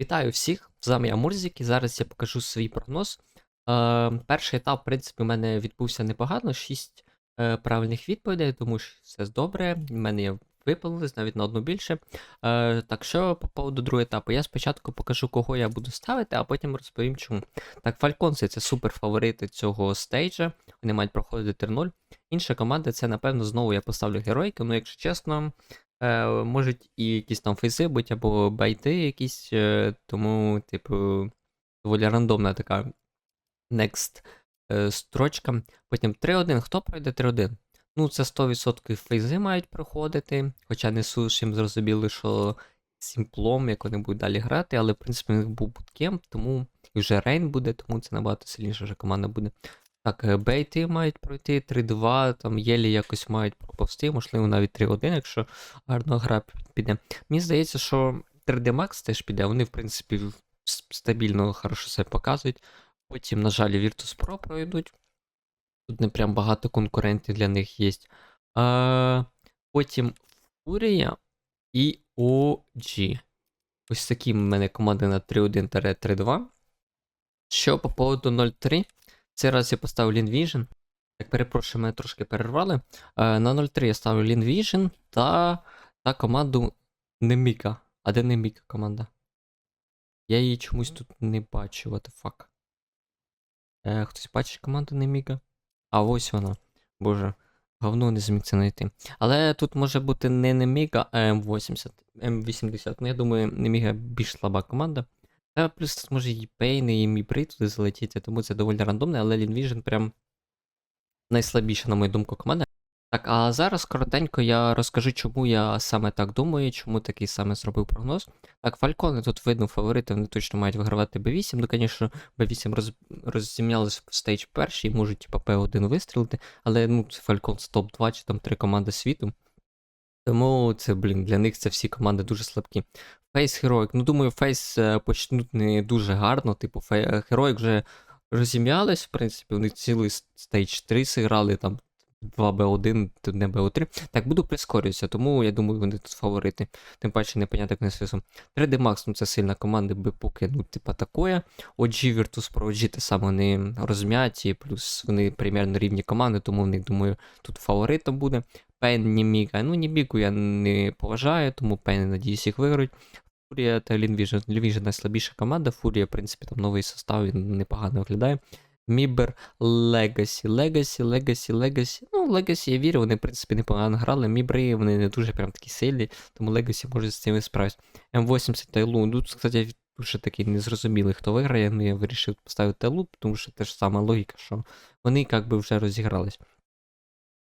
Вітаю всіх! З вами я Мурзік, і зараз я покажу свій прогноз. Е, перший етап, в принципі, у мене відбувся непогано, 6 е, правильних відповідей, тому що все добре. В мене є випалились навіть на одну більше. Е, так що по поводу другого етапу, я спочатку покажу, кого я буду ставити, а потім розповім чому. Так, Фальконси це супер фаворити цього стейджа. Вони мають проходити 3-0. Інша команда, це, напевно, знову я поставлю геройки. Ну, якщо чесно, Е, можуть і якісь там фейзи бути, або байти якісь, е, тому, типу, доволі рандомна така next е, строчка. Потім 3-1. Хто пройде 3-1? Ну, це 100% фейзи мають проходити, хоча не сушим зрозуміли, що сімплом, як вони будуть далі грати, але в принципі у них був буткемп, тому і вже Рейн буде, тому це набагато сильніша вже команда буде. Так, е, бейти мають пройти 3-2, там єлі якось мають проповсти, можливо, навіть 3-1, якщо гарно гра піде. Мені здається, що 3D Max теж піде, вони, в принципі, стабільно хорошо себе показують. Потім, на жаль, Virtus Pro пройдуть. Тут не прям багато конкурентів для них є. А, потім Фурія і OG. Ось такі в мене команди на 3-1-3-2. Що по поводу 0-3? Цей раз я поставив Lean Vision. Так, перепрошую, мене трошки перервали. Е, на 0-3 я ставлю Lean Vision та, та команду Неміка. А де Неміка команда? Я її чомусь тут не бачу, what the fuck. Е, хтось бачить команду Неміка? А ось вона. Боже, говно не зміг це знайти. Але тут може бути не Неміга, а М80. М80. Ну, я думаю, Неміга більш слаба команда. Та плюс може і Пейн, і Мібри туди залетіти, тому це доволі рандомне, але Vision прям найслабіша, на мою думку, команда. Так, а зараз коротенько я розкажу, чому я саме так думаю, чому такий саме зробив прогноз. Так, Фалькони тут видно фаворити, вони точно мають вигравати Б8. Ну, звісно, Б8 роз... роззімнялись в стейдж перший, можуть типа П1 вистрілити, але ну, це Фалькон з топ-2 чи там три команди світу. Тому це, блін, для них це всі команди дуже слабкі. Фейс Heroic. Ну, думаю, Фейс почнуть не дуже гарно. Типу, Хероїк вже розім'ялись, в принципі, вони цілий стейдж 3 зіграли, там 2Б1, тут не Б3. Так, буду прискорюватися, тому я думаю, вони тут фаворити. Тим паче непонятно, як не свисом. 3D Max, ну це сильна команда, би поки, ну, типа такое. OG Virtus Pro OG те саме вони розм'яті, плюс вони примерно рівні команди, тому в них, думаю, тут фаворитом буде. Пейн Німіка. Ну, Німіку я не поважаю, тому Пейн, надіюсь, їх виграють. Фурія та Лінвіжн. Лінвіжн найслабіша команда. Фурія, в принципі, там новий состав, він непогано виглядає. Мібер Легасі. Легасі, Легасі, Легасі. Ну, Легасі, я вірю, вони, в принципі, непогано грали. Мібри, вони не дуже прям такі сильні, тому Легасі може з цим справитися. М80 Тайлу. Ну, тут, кстати, дуже такий незрозумілий, хто виграє. Ну, я вирішив поставити Тайлу, тому що теж сама логіка, що вони як би вже розігрались.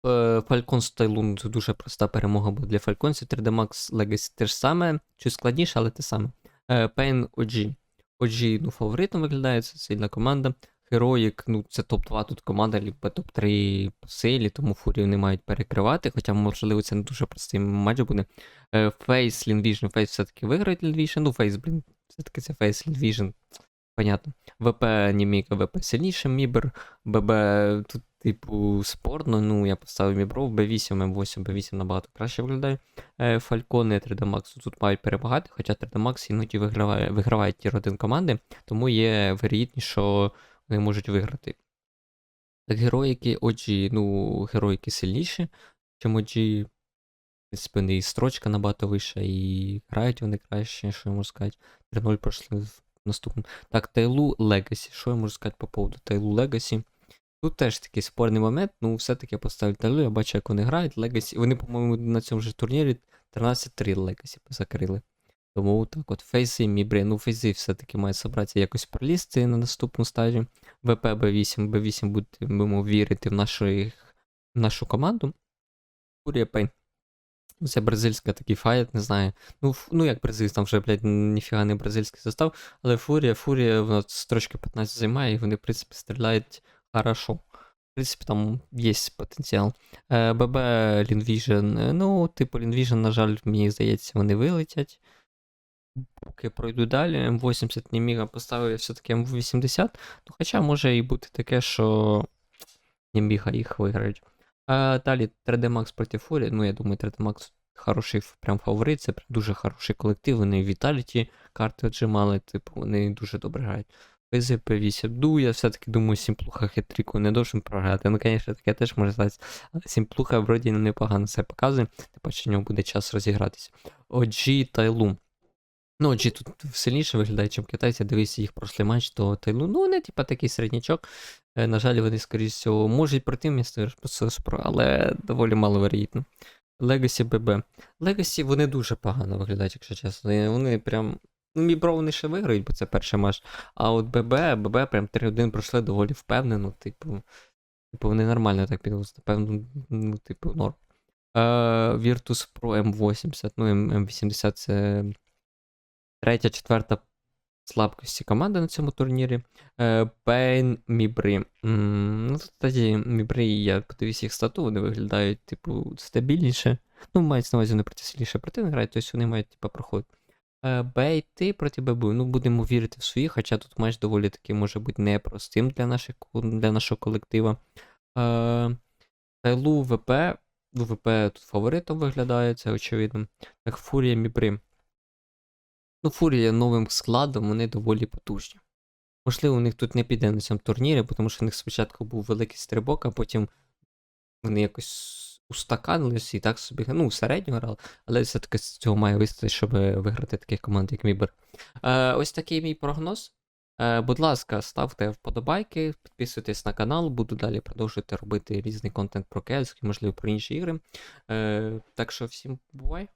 Falcon Stylun це дуже проста перемога буде для Falcons. 3D Max Legacy те ж саме, чуть складніше, але те саме. Е, Pain OG. OG, ну, фаворитом виглядає, це сильна команда. Heroic, ну, це топ-2 тут команда, либо топ-3 по силі, тому фурію не мають перекривати, хоча, можливо, це не дуже простий матч буде. Lean Vision, Face все-таки Lean Vision, ну, Face, блін, все-таки це Lean Vision, понятно. ВП Німіка, ВП сильніше, Мібер, ББ тут, типу, спорно. Ну, я поставив Мібров, Б8, М8, Б8 набагато краще виглядає. Е, Фалькони 3D Max тут мають перемагати, хоча 3D Max іноді виграває, виграває тір 1 команди, тому є вирогідність, що вони можуть виграти. Так, героїки OG, ну, героїки сильніші, чим OG. В принципі, вони і строчка набагато вища, і грають вони краще, що я можу сказати. 3-0 пройшли в наступному. Так, Тайлу Legacy. Що я можу сказати по поводу Тайлу Legacy? Тут теж такий спорний момент, ну все-таки я поставив Тайлу, я бачу, як вони грають. Legacy. Вони, по-моєму, на цьому ж турнірі 13-3 Legacy закрили. Тому так от фейси, мібри, ну фейзи все-таки мають зібратися якось пролізти на наступну стадію. ВП Б8, Б8 будемо вірити в нашу, в нашу команду. Фурія Пейн. Це бразильська такий файт, не знаю. Ну, ну як бразильський, там вже, блядь, ніфіга не бразильський состав, але Фурія, Фурія, вона строчки 15 займає, і вони, в принципі, стріляють хорошо. В принципі, там є потенціал. Е, ББ Лінвіжн, е, ну, типу, Лінвіжн, на жаль, мені здається, вони вилетять. Поки пройду далі, М80 не міга поставив я все-таки М80. Ну, хоча може і бути таке, що не міга їх виграють. А, далі 3D Max проти Фурі. Ну, я думаю, 3D Max хороший прям фаворит, це прям дуже хороший колектив. Вони Віталіті карти отжимали, типу, вони дуже добре грають. ПЗП 8. Ну, я все-таки думаю, Сімплуха хитріку не должен програти. Ну, звісно, таке теж може статися. Але Сімплуха вроді непогано це показує. Тим паче, у нього буде час розігратися. OG Тайлу. Ну, OG тут сильніше виглядає, ніж китайці. Дивися їх прошлий матч, то Тайлу, ну, вони, типа, такий середнячок. Е, На жаль, вони, скоріш всього, можуть пройти місто, але доволі маловероятно. Legacy BB. Legacy вони дуже погано виглядають, якщо чесно. Вони- Вони прям. Ну, Мібро вони ще виграють, бо це перший матч. А от ББ, ББ прям 3-1 пройшли доволі впевнено. Типу, типу вони нормально так підвели. Напевно, ну, типу, норм. Е, Virtus Pro M80. Ну, M- M80 це третя, четверта слабкості команди на цьому турнірі. Е, Pain Мібри. Ну, кстати, Мібри, я подивився їх стату, вони виглядають, типу, стабільніше. Ну, мають на увазі, вони проти противник грають, тобто вони мають, типу, проход. Е, Бейти проти ББ. Ну, будемо вірити в свої, хоча тут матч доволі таки може бути непростим для, наших, для нашого колектива. Е, Тайлу ВП. Ну, ВП тут фаворитом виглядає, це очевидно. Так, Фурія Мібри. Ну, Фурія новим складом, вони доволі потужні. Можливо, у них тут не піде на цьому турнірі, тому що у них спочатку був великий стрибок, а потім вони якось устаканились і так собі, ну, середньо грали, але все-таки з цього має вистачити, щоб виграти таких команд, як Мібер. Е, ось такий мій прогноз. Е, будь ласка, ставте вподобайки, підписуйтесь на канал, буду далі продовжувати робити різний контент про кельський, можливо, про інші ігри. Е, так що всім бувай!